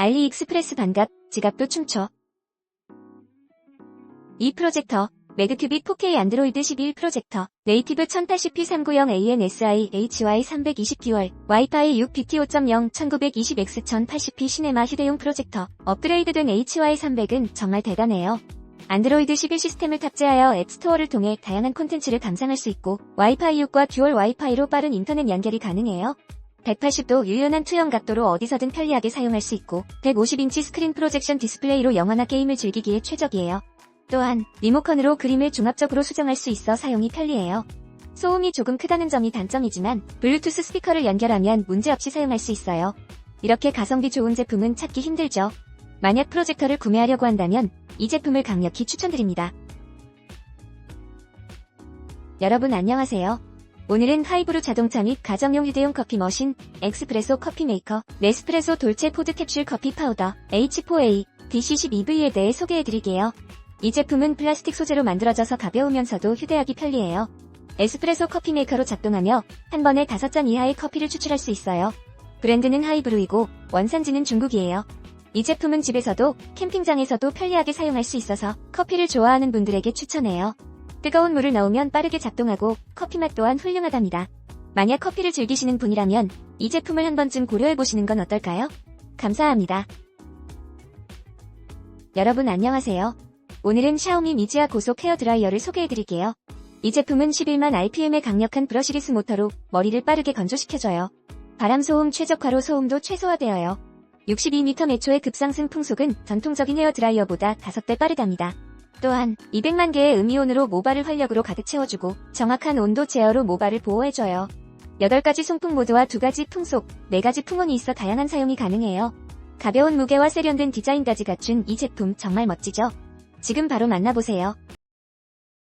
알리익스프레스 반갑, 지갑도 춤춰. 이 프로젝터, 매그큐빅 4K 안드로이드 11 프로젝터, 네이티브 1080p 390 ANSI HY 320듀얼, 와이파이 6 BT 5.0 1920X 1080p 시네마 휴대용 프로젝터, 업그레이드된 HY 300은 정말 대단해요. 안드로이드 11 시스템을 탑재하여 앱스토어를 통해 다양한 콘텐츠를 감상할 수 있고, 와이파이 6과 듀얼 와이파이로 빠른 인터넷 연결이 가능해요. 180도 유연한 투영 각도로 어디서든 편리하게 사용할 수 있고 150인치 스크린 프로젝션 디스플레이로 영화나 게임을 즐기기에 최적이에요. 또한 리모컨으로 그림을 종합적으로 수정할 수 있어 사용이 편리해요. 소음이 조금 크다는 점이 단점이지만 블루투스 스피커를 연결하면 문제없이 사용할 수 있어요. 이렇게 가성비 좋은 제품은 찾기 힘들죠. 만약 프로젝터를 구매하려고 한다면 이 제품을 강력히 추천드립니다. 여러분 안녕하세요. 오늘은 하이브루 자동차 및 가정용 휴대용 커피 머신, 엑스프레소 커피 메이커, 네스프레소 돌체 포드 캡슐 커피 파우더, H4A, DC12V에 대해 소개해드릴게요. 이 제품은 플라스틱 소재로 만들어져서 가벼우면서도 휴대하기 편리해요. 에스프레소 커피 메이커로 작동하며 한 번에 5잔 이하의 커피를 추출할 수 있어요. 브랜드는 하이브루이고 원산지는 중국이에요. 이 제품은 집에서도 캠핑장에서도 편리하게 사용할 수 있어서 커피를 좋아하는 분들에게 추천해요. 뜨거운 물을 넣으면 빠르게 작동하고 커피 맛 또한 훌륭하답니다. 만약 커피를 즐기시는 분이라면 이 제품을 한 번쯤 고려해보시는 건 어떨까요? 감사합니다. 여러분 안녕하세요. 오늘은 샤오미 미지아 고속 헤어 드라이어를 소개해드릴게요. 이 제품은 11만 RPM의 강력한 브러시리스 모터로 머리를 빠르게 건조시켜줘요. 바람 소음 최적화로 소음도 최소화되어요. 62m 매초의 급상승 풍속은 전통적인 헤어 드라이어보다 5배 빠르답니다. 또한 200만 개의 음이온으로 모발을 활력으로 가득 채워주고 정확한 온도 제어로 모발을 보호해줘요. 8가지 송풍 모드와 2가지 풍속, 4가지 풍온이 있어 다양한 사용이 가능해요. 가벼운 무게와 세련된 디자인까지 갖춘 이 제품 정말 멋지죠? 지금 바로 만나보세요.